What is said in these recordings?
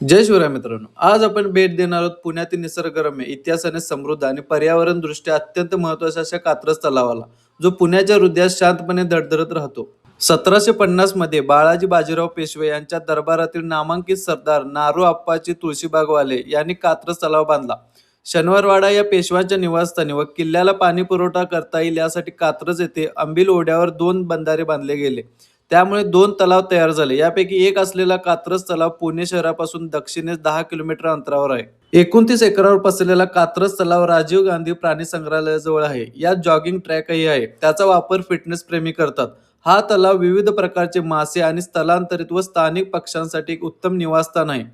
जय शिवराय मित्रांनो. आज आपण भेट देणार आहोत पुण्यातील निसर्गरम्य इतिहासाने समृद्ध आणि पर्यावरण दृष्ट्या अत्यंत महत्त्वाच्या अशा कात्रज तलावाला जो पुण्याच्या हृदयात शांतपणे धडधडत राहतो. सतराशे पन्नासमध्ये बाळाजी बाजीराव पेशवे यांच्या दरबारातील नामांकित सरदार नारू आप्पाची तुळशीबागवाले यांनी कात्रज तलाव बांधला. शनिवारवाडा या पेशव्यांच्या निवासस्थानी व किल्ल्याला पाणी पुरवठा करता येईल यासाठी कात्रज येथे अंबिल ओढ्यावर दोन बंधारे बांधले गेले. त्यामुळे दोन तलाव तयार झाले. यापैकी एक असलेला कात्रज तलाव पुणे शहरापासून दक्षिणेस दहा किलोमीटर अंतरावर आहे. एकोणतीस एकरावर पसरलेला कात्रज तलाव राजीव गांधी प्राणी संग्रहालयाजवळ आहे. यात जॉगिंग ट्रॅकही आहे. त्याचा वापर फिटनेस प्रेमी करतात. हा तलाव विविध प्रकारचे मासे आणि स्थलांतरित व स्थानिक पक्ष्यांसाठी एक उत्तम निवासस्थान आहे.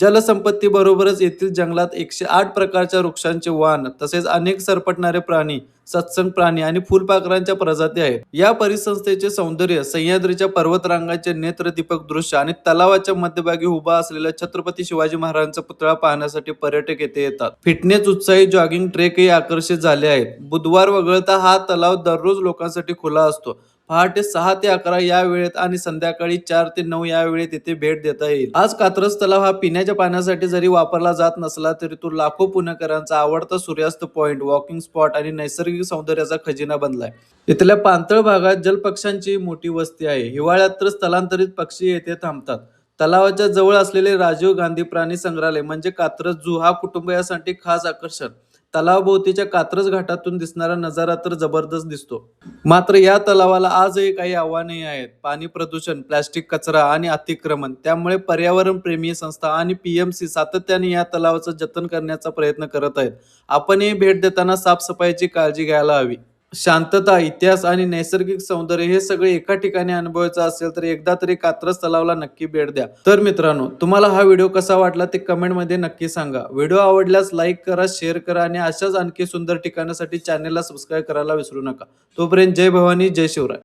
जलसंपत्ती बरोबरच येथील जंगलात एकशे आठ प्रकारच्या वृक्षांचे वाहन तसेच अनेक सरपटणारे प्राणी सत्संग प्राणी आणि फुलपाखरांच्या प्रजाती आहेत. या परिसंस्थेचे सौंदर्य सह्याद्रीच्या पर्वतरांगाचे नेत्रदीपक दृश्य आणि तलावाच्या मध्यभागी उभा असलेल्या छत्रपती शिवाजी महाराजांचा पुतळा पाहण्यासाठी पर्यटक येथे येतात. फिटनेस उत्साही जॉगिंग ट्रेकही आकर्षित झाले आहेत. बुधवार वगळता हा तलाव दररोज लोकांसाठी खुला असतो. पहाटे सहा ते अकरा या वेळेत आणि संध्याकाळी चार ते नऊ या वेळेत येथे भेट देता येईल. आज कात्रज तलाव हा पिण्याच्या पाण्यासाठी जरी वापरला जात नसला तरी तो लाखो पुणेकरांचा आवडता सूर्यास्त पॉइंट वॉकिंग स्पॉट आणि नैसर्गिक सौंदर्याचा खजिना बनलाय. इथल्या पाणथळ भागात जलपक्ष्यांची मोठी वस्ती आहे. हिवाळ्यात तर स्थलांतरित पक्षी येथे थांबतात. तलावाच्या जवळ असलेले राजीव गांधी प्राणी संग्रहालय म्हणजे कात्रज जू हा कुटुंबियासाठी खास आकर्षण. तलावभोवतीच्या कात्रज घाटातून दिसणारा नजारा तर जबरदस्त दिसतो. मात्र या तलावाला आजही काही आव्हाने आहेत. पाणी प्रदूषण प्लॅस्टिक कचरा आणि अतिक्रमण त्यामुळे पर्यावरण प्रेमी संस्था आणि पीएमसी सातत्याने या तलावाचं जतन करण्याचा प्रयत्न करत आहेत. आपणही भेट देताना साफसफाईची काळजी घ्यायला हवी. शांतता इतिहास आणि नैसर्गिक सौंदर्य हे सगळे एका ठिकाणी अनुभवायचं असेल तर एकदा तरी कात्रज तलावला नक्की भेट द्या. तर मित्रांनो तुम्हाला हा व्हिडिओ कसा वाटला ते कमेंटमध्ये नक्की सांगा. व्हिडिओ आवडल्यास लाईक करा शेअर करा आणि अशाच आणखी सुंदर ठिकाणासाठी चॅनेलला सबस्क्राईब करायला विसरू नका. तोपर्यंत जय भवानी जय शिवराय.